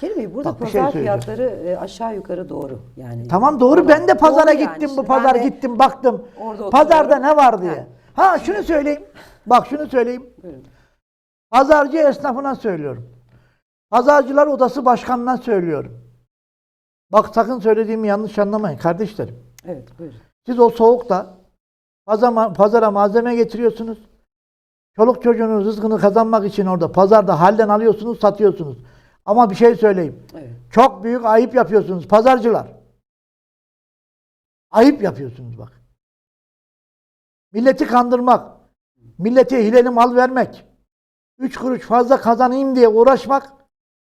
Kerim Bey burada Bak, bir şey pazar söyleyeceğim. fiyatları e, aşağı yukarı doğru. Yani Tamam doğru ben de pazara doğru yani. gittim Şimdi bu pazar ben de gittim baktım. orada Pazarda oturuyorum. ne var diye. Ha şunu söyleyeyim. Bak şunu söyleyeyim. Buyurun. Pazarcı esnafına söylüyorum. Pazarcılar odası başkanına söylüyorum. Bak sakın söylediğimi yanlış anlamayın kardeşlerim. Evet buyurun. Siz o soğukta pazara, pazara malzeme getiriyorsunuz. Çoluk çocuğunun rızkını kazanmak için orada pazarda halden alıyorsunuz, satıyorsunuz. Ama bir şey söyleyeyim. Evet. Çok büyük ayıp yapıyorsunuz pazarcılar. Ayıp yapıyorsunuz bak. Milleti kandırmak, millete hileli mal vermek, üç kuruş fazla kazanayım diye uğraşmak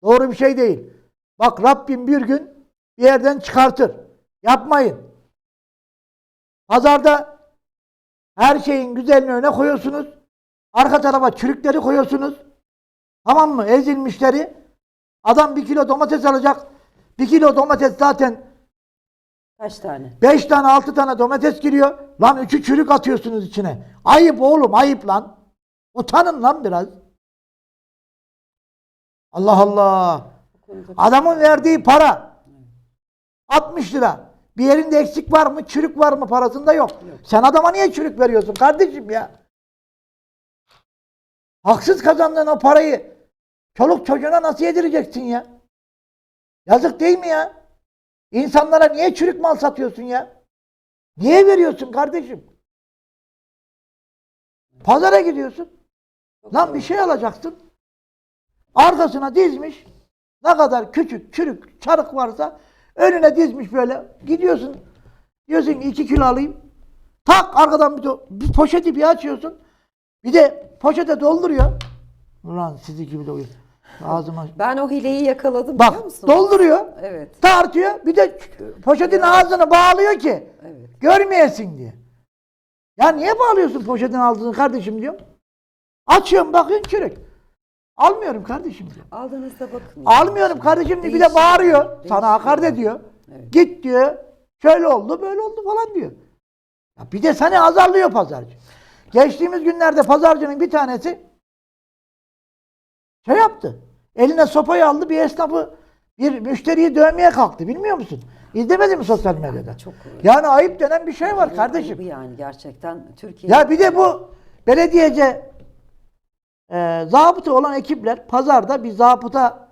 doğru bir şey değil. Bak Rabbim bir gün bir yerden çıkartır. Yapmayın. Pazarda her şeyin güzelini öne koyuyorsunuz. Arka tarafa çürükleri koyuyorsunuz. Tamam mı? Ezilmişleri. Adam bir kilo domates alacak. Bir kilo domates zaten Kaç tane? 5 tane 6 tane domates giriyor. Lan üçü çürük atıyorsunuz içine. Ayıp oğlum ayıp lan. Utanın lan biraz. Allah Allah. Adamın verdiği para 60 lira. Bir yerinde eksik var mı? Çürük var mı? Parasında yok. Sen adama niye çürük veriyorsun kardeşim ya? Haksız kazandığın o parayı çoluk çocuğuna nasıl yedireceksin ya? Yazık değil mi ya? İnsanlara niye çürük mal satıyorsun ya? Niye veriyorsun kardeşim? Pazara gidiyorsun. Lan bir şey alacaksın. Arkasına dizmiş. Ne kadar küçük, çürük, çarık varsa önüne dizmiş böyle. Gidiyorsun. Diyorsun ki iki kilo alayım. Tak arkadan bir, de- bir poşeti bir açıyorsun. Bir de poşete dolduruyor. Ulan sizi gibi doluyor. Ağzıma. Ben o hileyi yakaladım biliyor Bak musun? dolduruyor. Evet. Tartıyor. Bir de poşetin ağzını bağlıyor ki Evet. görmeyesin diye. Ya niye bağlıyorsun poşetin ağzını kardeşim diyorum. Açıyorum bakıyorum çürük. Almıyorum kardeşim diyor. Aldığınızda bakın. Almıyorum kardeşim diye bir de Değişiyor. bağırıyor. Sana Değişiyor. hakaret ediyor. Evet. Git diyor. Şöyle oldu böyle oldu falan diyor. Ya bir de seni azarlıyor pazarcı. Geçtiğimiz günlerde pazarcının bir tanesi şey yaptı. Eline sopayı aldı bir esnafı bir müşteriyi dövmeye kalktı. Bilmiyor musun? İzlemedin mi sosyal medyada? Çok Yani ayıp denen bir şey var kardeşim. yani gerçekten Türkiye. Ya bir de bu belediyece e, zabıta olan ekipler pazarda bir zabıta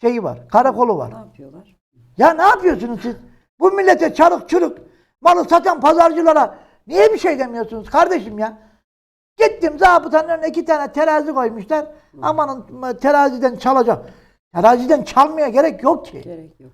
şeyi var. Karakolu var. ne yapıyorlar? Ya ne yapıyorsunuz siz? Bu millete çarık çürük malı satan pazarcılara niye bir şey demiyorsunuz kardeşim ya? Gittim zabıtanın önüne iki tane terazi koymuşlar. Amanın teraziden çalacak. Teraziden çalmaya gerek yok ki. Gerek yok.